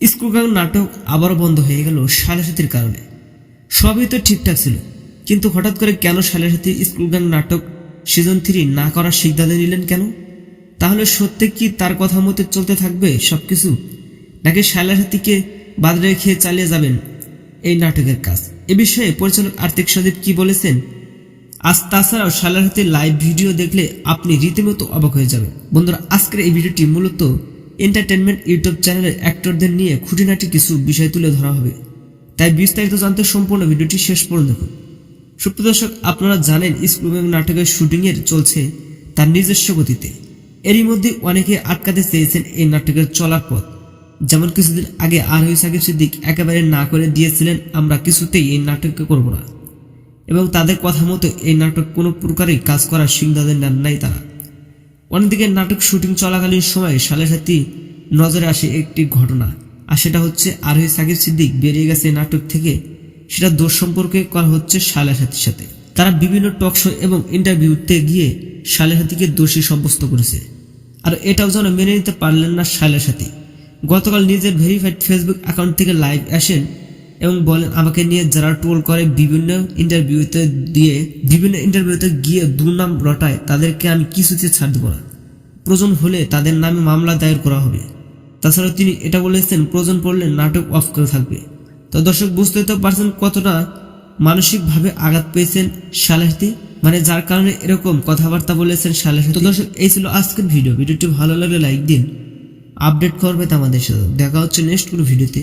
স্কুলগাং নাটক আবারও বন্ধ হয়ে গেল সাথীর কারণে। সবই তো ঠিকঠাক ছিল, কিন্তু হঠাৎ করে কেন সাথী স্কুলগাং নাটক সিজন থ্রি না করার সিদ্ধান্ত নিলেন কেন? তাহলে সত্যি কি তার কথা মতো চলতে থাকবে সবকিছু? নাকি সাথীকে বাদ রেখে চালিয়ে যাবেন এই নাটকের কাজ? এ বিষয়ে পরিচালক আর্থিক সদীপ কি বলেছেন? আজ তাছাড়াও সালারহাতের লাইভ ভিডিও দেখলে আপনি রীতিমতো অবাক হয়ে যাবেন। বন্ধুরা, আজকের এই ভিডিওটি মূলত এন্টারটেনমেন্ট ইউটিউব চ্যানেলের অ্যাক্টরদের নিয়ে খুঁটিনাটি কিছু বিষয় তুলে ধরা হবে। তাই বিস্তারিত জানতে সম্পূর্ণ ভিডিওটি শেষ পর্যন্ত দেখুন। সুপ্রদর্শক আপনারা জানেন স্কুল নাটকের শুটিংয়ের চলছে তার নিজস্ব গতিতে। এরই মধ্যে অনেকে আটকাতে চেয়েছেন এই নাটকের চলার পথ। যেমন কিছুদিন আগে আর হই সাকিব সিদ্দিক একেবারে না করে দিয়েছিলেন, আমরা কিছুতেই এই নাটককে করব না। এবং তাদের কথা মতো এই নাটক কোনো প্রকারেই কাজ করার সিদ্ধান্ত নেন নাই তারা। অন্যদিকে নাটক শুটিং চলাকালীন সময় সালে নজরে আসে একটি ঘটনা, আর সেটা হচ্ছে আরোহী সাকিব সিদ্দিক বেরিয়ে গেছে নাটক থেকে। সেটা দোষ সম্পর্কে করা হচ্ছে সালে সাথে। তারা বিভিন্ন টক শো এবং ইন্টারভিউতে গিয়ে সালে সাথীকে দোষী সাব্যস্ত করেছে। আর এটাও যেন মেনে নিতে পারলেন না সালে গতকাল নিজের ভেরিফাইড ফেসবুক অ্যাকাউন্ট থেকে লাইভ আসেন এবং বলেন আমাকে নিয়ে যারা ট্রোল করে বিভিন্ন ইন্টারভিউতে দিয়ে, বিভিন্ন ইন্টারভিউতে গিয়ে দুর্নাম রটায়, তাদেরকে আমি কিছুতে ছাড় দেবো না। প্রয়োজন হলে তাদের নামে মামলা দায়ের করা হবে। তাছাড়া তিনি এটা বলেছেন, প্রয়োজন পড়লে নাটক অফ করে থাকবে। তো দর্শক বুঝতে তো পারছেন কতটা মানসিকভাবে আঘাত পেয়েছেন সালেহতি মানে যার কারণে এরকম কথাবার্তা বলেছেন সালেহতি। তো দর্শক, এই ছিল আজকের ভিডিও। ভিডিওটি ভালো লাগলে লাইক দিন, আপডেট করবে তো আমাদের সাথে দেখা হচ্ছে নেক্সট কোনো ভিডিওতে।